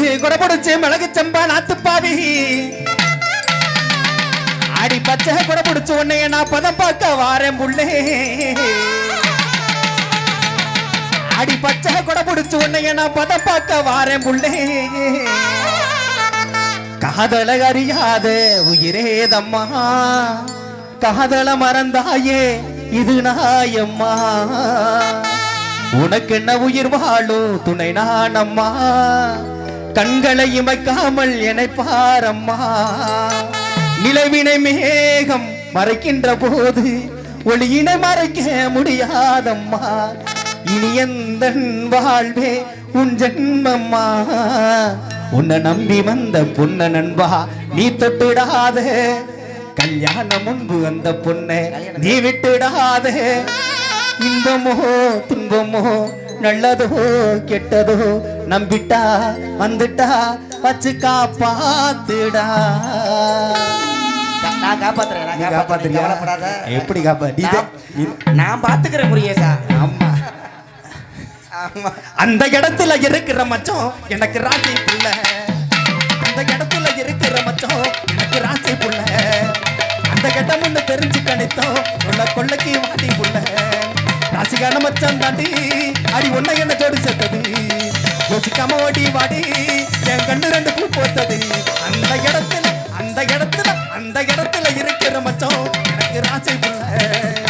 குடபுடிச்சு மிளகு செம்பா நாத்துப்பாவி. அடி பச்சை குடபுடிச்சு உன்னைய நான் பதம் பார்க்க வாரேன் புள்ளே. அடி பச்சை குடபுடிச்சு உன்னைய நான் பதம் பார்க்க வாரேன் புள்ளே. காதல அறியாத உயிரேதம்மா காதல மறந்தாயே இது நாயம்மா உனக்கு என்ன உயிர் வாழும்? துணை நானம்மா கண்களை இமைக்காமல் என்னை பாரம்மா. நிலவினை மேகம் மறைக்கின்ற போது ஒளியினை மறைக்க முடியாதம்மா. இனி எந்த வாழ்வே உன் ஜென்மம்மா? உன்னை நம்பி வந்த பொண்ண நண்பா நீ தொட்டுடாத. கல்யாணம் முன்பு அந்த பொண்ணை நீ விட்டுடாத. இன்பமோ துன்பமோ நல்லதோ கெட்டதோ நம்பிட்டா வந்துட்டா வச்சு காப்பாத்துடா. நான் காப்பாத்துறேன் நான் காப்பாத்துறேன்? கவலைப்படாத. எப்படி காப்பாத்தி நான்- பாத்துக்கிறேன் முருகேசா. ஆமா. அந்த இடத்துல இருக்கிற மச்சம் எனக்கு ராசி புள்ள. அந்த இடத்துல இருக்கிற மச்சம் எனக்கு ராசி புள்ள. அந்த கட்டம் ஒண்ணு தெரிஞ்சு கணித்தோம் உள்ள கொள்ளைக்கு வாடி புள்ள. ராசிக்கான மச்சம் தாண்டி அடி ஒன்ன என்ன ஜோடி சேர்த்தது யோசிக்காம ஓடி வாடி. என் கண்ணு ரெண்டு பூ போட்டது. அந்த இடத்துல அந்த இடத்துல அந்த இடத்துல இருக்கிற மச்சம். எனக்கு ராசை பிள்ளை.